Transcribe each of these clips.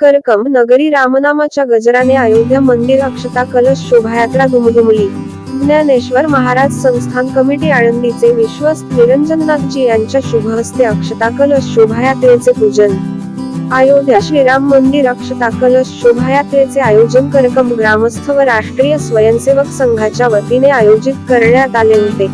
करकम नगरी रामनामाच्या गजराने अयोध्या मंदिर अक्षता कलश शोभायात्रा दुमदुमली ज्ञानेश्वर महाराज संस्थान कमिटी आळंदीचे विश्वस्त निरंजननाथजी यांच्या शुभ हस्ते अक्षता कलश शोभायात्रेचे पूजन. अयोध्या श्रीराम मंदिर अक्षता कलश शोभायात्रेचे आयोजन करकम ग्रामस्थ व राष्ट्रीय स्वयंसेवक संघाच्या वतीने आयोजित करण्यात आले होते.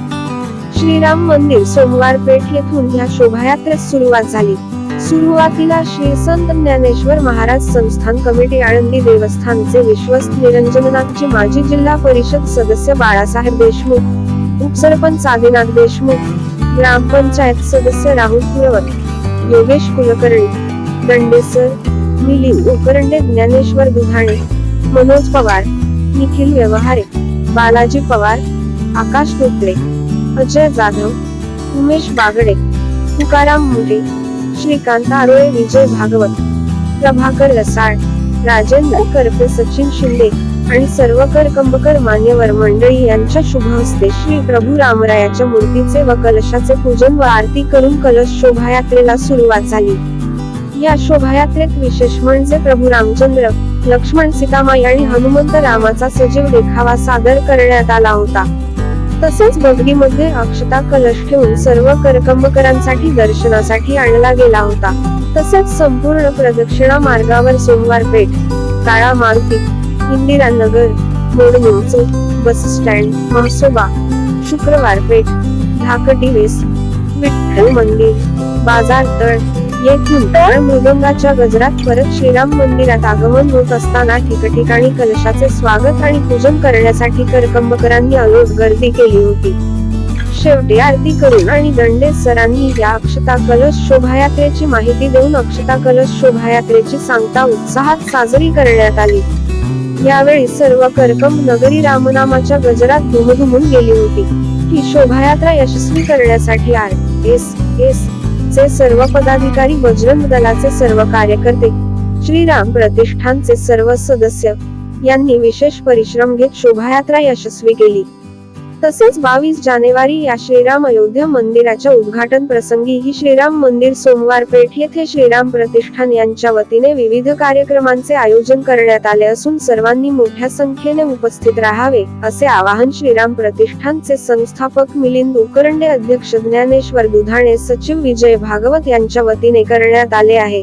श्रीराम मंदिर सोमवार पेठ येथून ह्या शोभायात्रेस सुरुवात झाली. सुरुवातीला श्री संत ज्ञानेश्वर महाराज संस्थान कमिटी आळंदी देवस्थानचे विश्वस्त निरंजननाथचे माजी जिल्हा परिषद सदस्य बाळासाहेब देशमुख उपसरपंच आदिनाथ देशमुख ग्रामपंचायत सदस्य राहुल कुळवत योगेश कुलकर्णी दंडेसर मिलिंद उकरंडे ज्ञानेश्वर दुधाणे मनोज पवार निखिल व्यवहारे बालाजी पवार आकाश धोत्रे अजय जाधव उमेश बागडे तुकाराम मुटे श्रीकांत आरोळे विजय भागवत प्रभाकर रसाळ राजेंद्र करपे सचिन शिंदे आणि सर्व करकंबकर मान्यवर मंडळी यांच्या शुभ हस्ते श्री प्रभू रामरायाच्या मूर्तीचे व कलशाचे पूजन व आरती करून कलश शोभायात्रेला सुरुवात झाली. या शोभायात्रेत विशेष म्हणजे प्रभू रामचंद्र लक्ष्मण सीतामाई आणि हनुमंत रामाचा सजीव देखावा सादर करण्यात आला होता. तसेच बगडीमध्ये अक्षता कलश ठेवून सर्व करकंबकरांसाठी दर्शनासाठी आणला गेला होता. तसेच संपूर्ण प्रदक्षिणा मार्गावर सोमवार पेठ काळा मारुती इंदिरा नगर बस स्टँड म्हसोबा शुक्रवार पेठ ढाकटी वेस विठ्ठल मंदिर बाजार तळ येथून मृदंगाच्या गजरात परत श्रीराम मंदिरात आगमन होत असताना ठिकठिकाणी कलशाचे स्वागत आणि पूजन करण्यासाठी करकंबकरांनी अलोट गर्दी केली होती. शेवटी आरती करून आणि दंडे सरांनी या अक्षता कलश शोभायात्रेची माहिती देऊन अक्षता कलश शोभायात्रेची सांगता उत्साहात साजरी करण्यात आली. यावेळी सर्व करकम नगरी रामनामाच्या गजरात धुमधुमून गेली होती. ही शोभायात्रा यशस्वी करण्यासाठी आर एस एस चे सर्व पदाधिकारी बजरंग दलाचे सर्व कार्यकर्ते श्रीराम प्रतिष्ठानचे सर्व सदस्य यांनी विशेष परिश्रम घेत शोभायात्रा यशस्वी केली. तसेच बावीस जानेवारी या श्रीराम अयोध्या मंदिराच्या उद्घाटन प्रसंगी ही श्रीराम मंदिर सोमवार पेठ येथे श्रीराम प्रतिष्ठान यांच्या वतीने विविध कार्यक्रमांचे आयोजन करण्यात आले असून सर्वांनी मोठ्या संख्येने उपस्थित राहावे असे आवाहन श्रीराम प्रतिष्ठानचे संस्थापक मिलिंद उकरंडे अध्यक्ष ज्ञानेश्वर दुधाणे सचिव विजय भागवत यांच्या वतीने करण्यात आले आहे.